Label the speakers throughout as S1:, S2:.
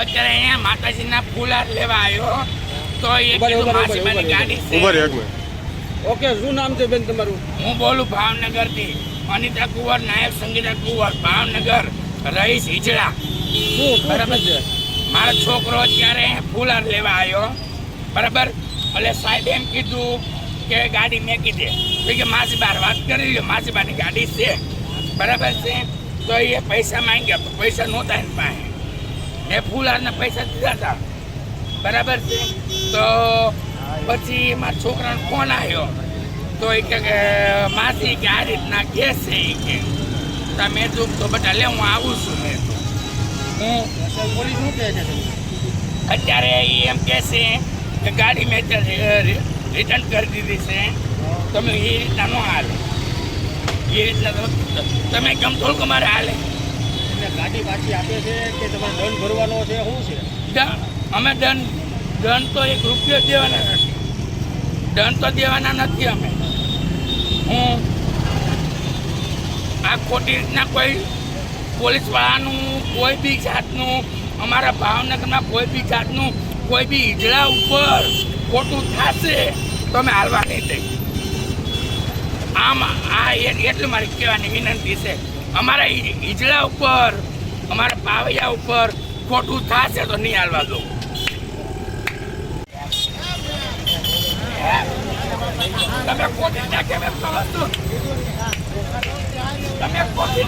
S1: અત્યારે અહીંયા માતાજીના ફૂલા લેવા આવ્યો. તો એ કીધું માસીમાની ગાડી છે.
S2: રહે એક મિનિટ
S3: ઓકે શું નામ છે બેન તમારું?
S1: હું બોલું ભાવનગરથી અનિતા કુંવર નાયક સંગીતા કુંવર ભાવનગર રહીશ હિજડા બરાબર?
S3: છે?
S1: મારો છોકરો અત્યારે ફૂલાર લેવા આવ્યો. બરાબર? એટલે સાહેબ એમ કીધું કે ગાડી મેકી દે તો કે માસી બાર વાત કરી લ્યો માસી બારની ગાડી છે. બરાબર છે? તો એ પૈસા માંગ્યા પૈસા નહોતા એની પાસે. એ ફૂલારના પૈસા દીધા હતા. બરાબર છે? તો પછી મારા છોકરાનો ફોન આવ્યો. તો એ કે માસી, કે આ રીતના કે છે એ કે. તો મેં કીધું, તો બધા લે, હું આવું છું. મેં તો હું
S3: પોલીસ શું કહે છે
S1: અત્યારે એ એમ કહે છે કે ગાડી મેં રિટર્ન કરી દીધી છે. તમે એ રીતના ન હાલે. એ રીતના તમે તમે કેમ થોડુંક અમારે હાલે?
S3: એટલે ગાડી પાછી આપે છે કે તમારે દંડ ભરવાનો છે? શું છે?
S1: અમે દંડ દંડ તો એક રૂપિયો દેવાના નથી. દંડ તો દેવાના નથી અમે. હું આ ખોટી રીતના કોઈ પોલીસવાળાનું, કોઈ બી જાતનું, અમારા ભાવનગરમાં કોઈ બી જાતનું, કોઈ બી ઈજડા ઉપર ખોટું થશે તો અમે હાલવા નહીં દઈ આમ આ એટલું મારી કહેવાની વિનંતી છે. અમારા ઈજડા ઉપર, અમારા પાવૈયા ઉપર ખોટું થશે તો નહીં હાલવા દઉં તમે ખોટી કેમ એમ કરો તમે ખોટી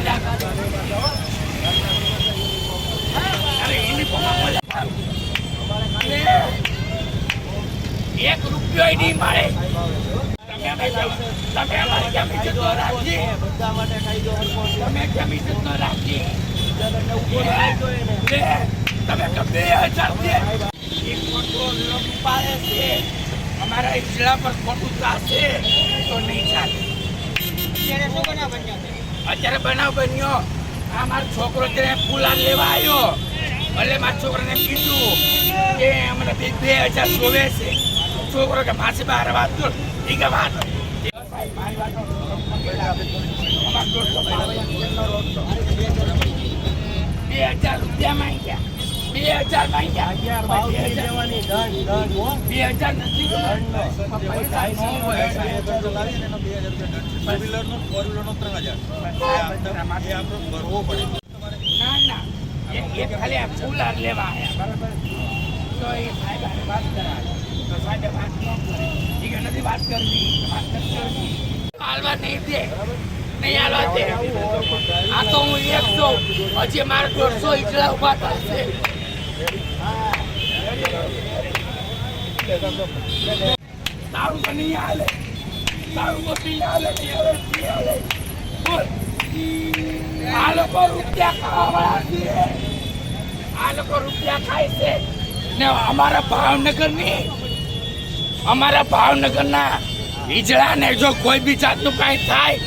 S1: એક રૂપિયો નહીં મળે. તમે અમારી જતો રાખજી બધા માટે ન રાખી તમે જમી જતો રાખજી રાખી તમે દે એ ખોટું પાડે છે અમારા ઈજડા પર ખોટું થશે તો નહીં ચાલે અત્યારે બનાવ બન્યો આ મારો છોકરો ત્યાં ફૂલા લેવા આવ્યો. એટલે મારા છોકરાને કીધું કે અમને બે હજાર જોવે છે. છોકરો કે માસી બહાર વાત કર. ઈ કે વાત. બે હજાર રૂપિયા માંગ્યા. બે હજાર માંગ્યા. બે હજાર. બે હજાર નથી પૈસા ન હોય ના ના એ એ ખાલી આ ફૂલ લેવા આવ્યા બરાબર. તો એ તો હાલવા નહીં દે. નહીં હાલવા દે. આ તો હું એક છું. હજી મારે દોઢસો ઈટલા ઊભા થશે. તારું તો તારું તો હાલે, નહીં હાલે આ લોકો રૂપિયા ખાવાવાળા છે. આ લોકો રૂપિયા ખાય છે. ને અમારા ભાવનગરની, અમારા ભાવનગરના ને જો કોઈ બી જાતનું કાંઈ થાય,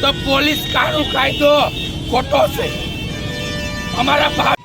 S1: તો પોલીસ કાનૂન કાયદો ખોટો છે. અમારા ભાવ